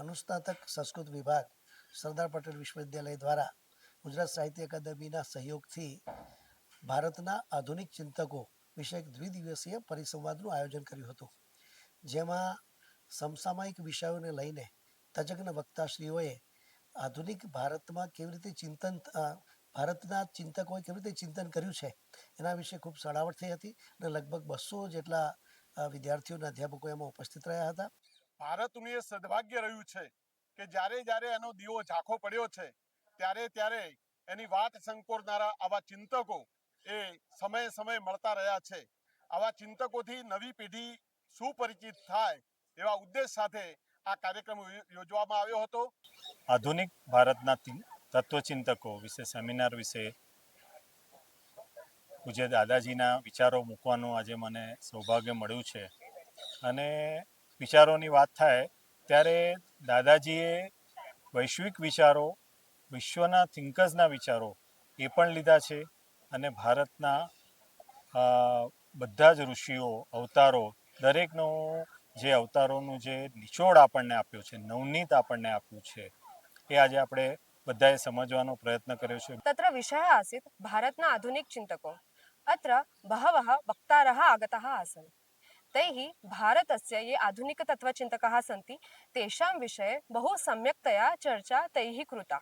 અનુસ્નાતક સંસ્કૃત વિભાગ સરદાર પટેલ વિશ્વવિદ્યાલય દ્વારા ગુજરાત સાહિત્ય અકાદમીના સહયોગથી ભારતના આધુનિક ચિંતકો વિષયક દ્વિદિવસીય પરિસંવાદનું આયોજન કર્યું હતું. જેમાં સમસામયિક વિષયોને લઈને તજજ્ઞ વક્તાશ્રીઓએ આધુનિક ભારતમાં કેવી રીતે ચિંતન ભારતના ચિંતકોએ કેવી રીતે ચિંતન કર્યું છે એના વિશે ખૂબ સળાવટ થઈ હતી અને લગભગ બસો જેટલા વિદ્યાર્થીઓના અધ્યાપકો એમાં ઉપસ્થિત રહ્યા હતા. ભારતનું એ સદભાગ્ય રહ્યું છે કે જ્યારે જ્યારે એનો દીવો ઝાંખો પડ્યો છે, ત્યારે ત્યારે એની વાત સંકોરનારા આવા ચિંતકો એ સમયે સમયે મળતા રહ્યા છે. આવા ચિંતકોથી નવી પેઢી સુપરિચિત થાય એવા ઉદ્દેશ સાથે આ કાર્યક્રમ યોજવામાં આવ્યો હતો. આધુનિક ભારતના તત્વચિંતકો વિશે, સેમિનાર વિશે પૂજ્ય દાદાજીના વિચારો મૂકવાનું આજે મને સૌભાગ્ય મળ્યું છે. અને વિચારોની વાત થાય, ત્યારે દાદાજીએ વૈશ્વિક વિચારો, વિશ્વના થિંકર્સના વિચારો એ પણ લીધા છે અને ભારતના બધા જ ઋષિઓ, અવતારો, દરેકનો જે અવતારોનું જે નિચોડ આપણને આપ્યો છે, નવનીત આપણને આપ્યું છે, એ આજે આપણે બધાએ સમજવાનો પ્રયત્ન કર્યો છે. તત્ર વિષય આસીત ભારતના આધુનિક ચિંતકો, અત્ર બહવહ વક્તારહ આગતા આસન. तैः भारतस्य ये आधुनिकतत्त्वचिन्तकाः सन्ति तेषां विषये बहु सम्यक्तया चर्चा तैः कृता।